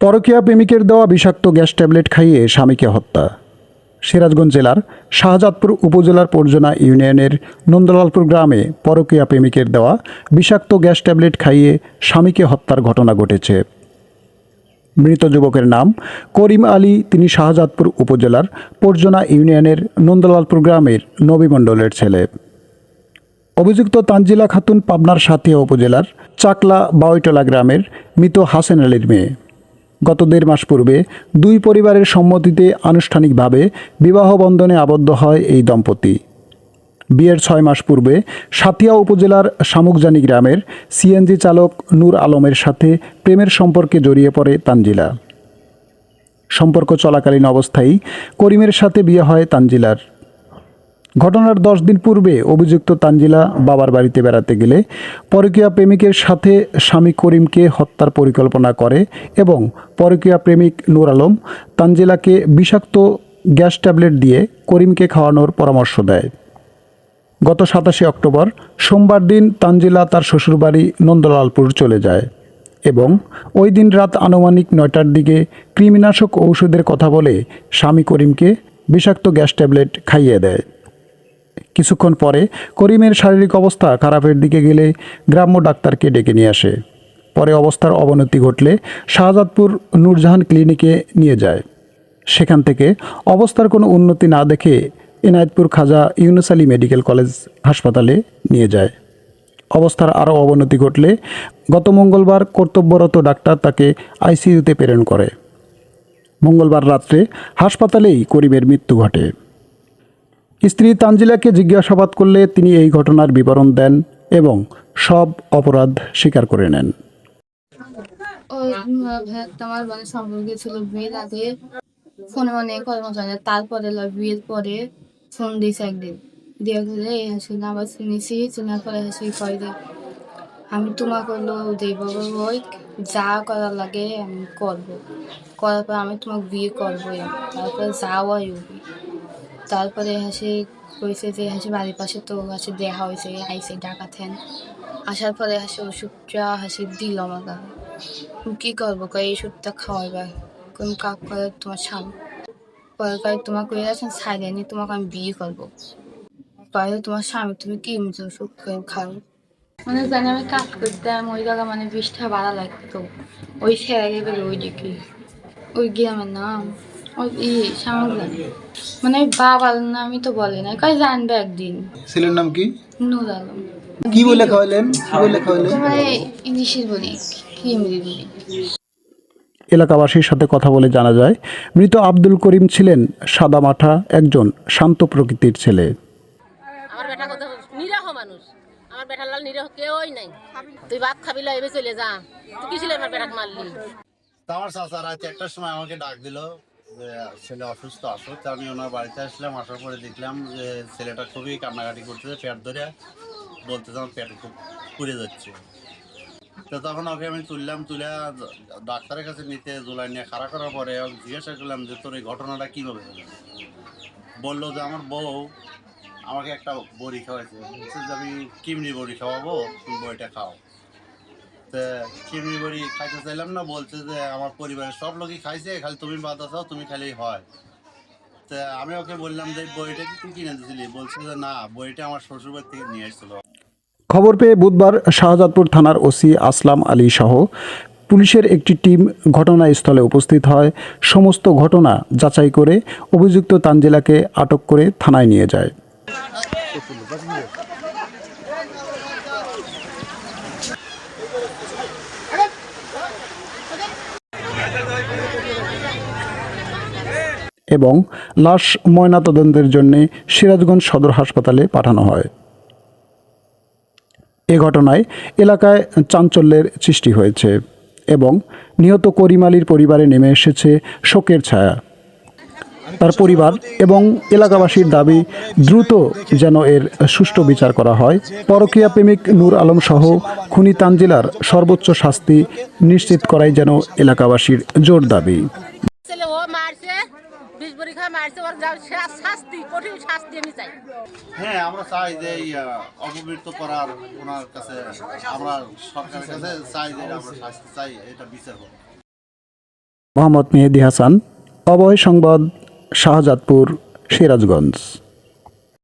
পরকীয়া প্রেমিকের দেওয়া বিষাক্ত গ্যাস ট্যাবলেট খাইয়ে স্বামীকে হত্যা। সিরাজগঞ্জ জেলার শাহজাদপুর উপজেলার পর্জনা ইউনিয়নের নন্দলালপুর গ্রামে পরকীয়া প্রেমিকের দেওয়া বিষাক্ত গ্যাস ট্যাবলেট খাইয়ে স্বামীকে হত্যার ঘটনা ঘটেছে। মৃত যুবকের নাম করিম আলী, তিনি শাহজাদপুর উপজেলার পর্জনা ইউনিয়নের নন্দলালপুর গ্রামের নবীমণ্ডলের ছেলে। অভিযুক্ত তানজিলা খাতুন পাবনার সাথিয়া উপজেলার চাকলা বাউইটলা গ্রামের মৃত হাসেন আলীর মেয়ে। গত দেড় মাস পূর্বে দুই পরিবারের সম্মতিতে আনুষ্ঠানিকভাবে বিবাহ বন্ধনে আবদ্ধ হয় এই দম্পতি। বিয়ের ছয় মাস পূর্বে সাতিয়া উপজেলার শামুকজানি গ্রামের সিএনজি চালক নূর আলমের সাথে প্রেমের সম্পর্কে জড়িয়ে পড়ে তানজিলা। সম্পর্ক চলাকালীন অবস্থায় করিমের সাথে বিয়ে হয় তানজিলার। ঘটনার দশ দিন পূর্বে অভিযুক্ত তানজিলা বাবার বাড়িতে বেড়াতে গেলে পরকীয়া প্রেমিকের সাথে স্বামী করিমকে হত্যার পরিকল্পনা করে এবং পরকীয়া প্রেমিক নুর আলম তানজিলাকে বিষাক্ত গ্যাস ট্যাবলেট দিয়ে করিমকে খাওয়ানোর পরামর্শ দেয়। গত সাতাশে অক্টোবর সোমবার দিন তানজিলা তার শ্বশুরবাড়ি নন্দলালপুর চলে যায় এবং ওই দিন রাত আনুমানিক নয়টার দিকে কৃমিনাশক ঔষধের কথা বলে স্বামী করিমকে বিষাক্ত গ্যাস ট্যাবলেট খাইয়ে দেয়। কিছুক্ষণ পরে করিমের শারীরিক অবস্থা খারাপের দিকে গেলে গ্রাম্য ডাক্তারকে ডেকে নিয়ে আসে। পরে অবস্থার অবনতি ঘটলে শাহজাদপুর নূরজাহান ক্লিনিকে নিয়ে যায়। সেখান থেকে অবস্থার কোনো উন্নতি না দেখে এনায়েতপুর খাজা ইউনুস আলী মেডিকেল কলেজ হাসপাতালে নিয়ে যায়। অবস্থার আরও অবনতি ঘটলে গত মঙ্গলবার কর্তব্যরত ডাক্তার তাকে আইসিইউতে প্রেরণ করে। মঙ্গলবার রাত্রে হাসপাতালেই করিমের মৃত্যু ঘটে। স্ত্রী তানজিলাকে জিজ্ঞাসাবাদ করলে তিনি এই ঘটনার বিবরণ দেন এবং সব অপরাধ স্বীকার করে নেন। মানে বিয়ের মানে বিয়ের পরে ফোন একদিন। দিয়ে গেলে এই হাসি না, আবার চিনিছি চিনার পরে হাসি যে, আমি বাবা ওই যা করার লাগে আমি করব। করার পর আমি তোমাকে বিয়ে করবোই। তারপরে যাওয়াই তারপরে হাসি কইছে যে হাসি বাড়ির পাশে তো হাসি দেখা হয়েছে আইসে ডাকাতেন। আসার পরে হাসি ওষুধটা হাসি দিল আমাকে। কি করব? কই এই ওষুধটা খাওয়াইবা। কোন কাক করে তোমার স্বামী। পরে কয় তোমাকে কই আছেন নি তোমাকে আমি বিয়ে করব। পরে তোমার স্বামী, তুমি কি ওষুধ খাও? মানে জানি আমি কাজ করতাম, ওই জায়গা মানে বৃষ্টি ভাড়া লাগতো। ওই গেবে ওই দিকে। ওই গ্রামের নাম। ওই ই মানে বাবার নামই তো বলে না। কয় জানবে একদিন। ছেলের নাম কি? নুর আলম। কি বলে খাওয়াইলেন কি বলে খাওয়াইলেন মানে ইংলিশের বলি কি ইংরেজি বলি। এলাকাবাসীর সাথে কথা বলে জানা যায় মৃত আব্দুল করিম ছিলেন সাদা সাদামাঠা একজন শান্ত প্রকৃতির ছেলে। আমার বেটা নিরহ মানুষ। আমার বেটার লাল নিরহ কেউই নাই। তুই ভাত খাবি লা এবে চলে যা। তুই কি ছিল আমার বেটাকে মারলি? আমার চাচা রাত একটার সময় আমাকে ডাক দিল ছেলে অসুস্থ তো আমি ওনার বাড়িতে আসলাম, আসার পরে দেখলাম যে ছেলেটা খুবই কান্নাকাটি করতেছে, পেট ধরে বলতেছে আমার পেট খুব পুড়ে যাচ্ছে। তো তখন ওকে আমি তুললাম, তুলে ডাক্তারের কাছে নিতে, জোলাই নিয়ে খাড়া করার পরে ওকে জিজ্ঞাসা করলাম যে, তোর এই ঘটনাটা কীভাবে হলো? বলল যে, আমার বউ আমাকে একটা বড়ি খাওয়াইছে। বলছে যে, আমি কিমনি বড়ি খাওয়াবো? তুমি বড়িটা খাও। চিমনি বড়ি খাইতে চাইলাম না, বলছে যে আমার পরিবারের সব লোকই খাইছে, খালি তুমি বাদ আছো তুমি খালি হয়। তা আমি ওকে বললাম যে, বইটা কি তুই কিনে দিয়েছিলি? বলছে যে, না, বইটা আমার শ্বশুরবাড়ি থেকে নিয়ে এসেছিল খবর পেয়ে বুধবার শাহজাদপুর থানার ওসি আসলাম আলী সহ পুলিশের একটি টিম ঘটনাস্থলে উপস্থিত হয়। সমস্ত ঘটনা যাচাই করে অভিযুক্ত তানজিলাকে আটক করে থানায় নিয়ে যায়। এবং লাশ ময়নাতদন্তের জন্য সিরাজগঞ্জ সদর হাসপাতালে পাঠানো হয়। এ ঘটনায় এলাকায় চাঞ্চল্যের সৃষ্টি হয়েছে এবং নিহত করিম আলীর পরিবারে নেমে এসেছে শোকের ছায়া। তার পরিবার এবং এলাকাবাসীর দাবি দ্রুত যেন এর সুষ্ঠু বিচার করা হয়। পরকীয়া প্রেমিক নূর আলম সহ খুনি তানজিলার সর্বোচ্চ শাস্তি নিশ্চিত করাই যেন এলাকাবাসীর জোর দাবি। ছেলে ও মারছে বিষ বড়ি মারছে ওর শাস্তি কঠিন শাস্তি আমি চাই। হ্যাঁ আমরা চাই যে এই করার ওনার কাছে আমরা সরকারের কাছে চাই যে আমরা শাস্তি চাই এটা বিচার হোক। মোহাম্মদ মেহেদি হাসান অবয় সংবাদ শাহজাদপুর সিরাজগঞ্জ।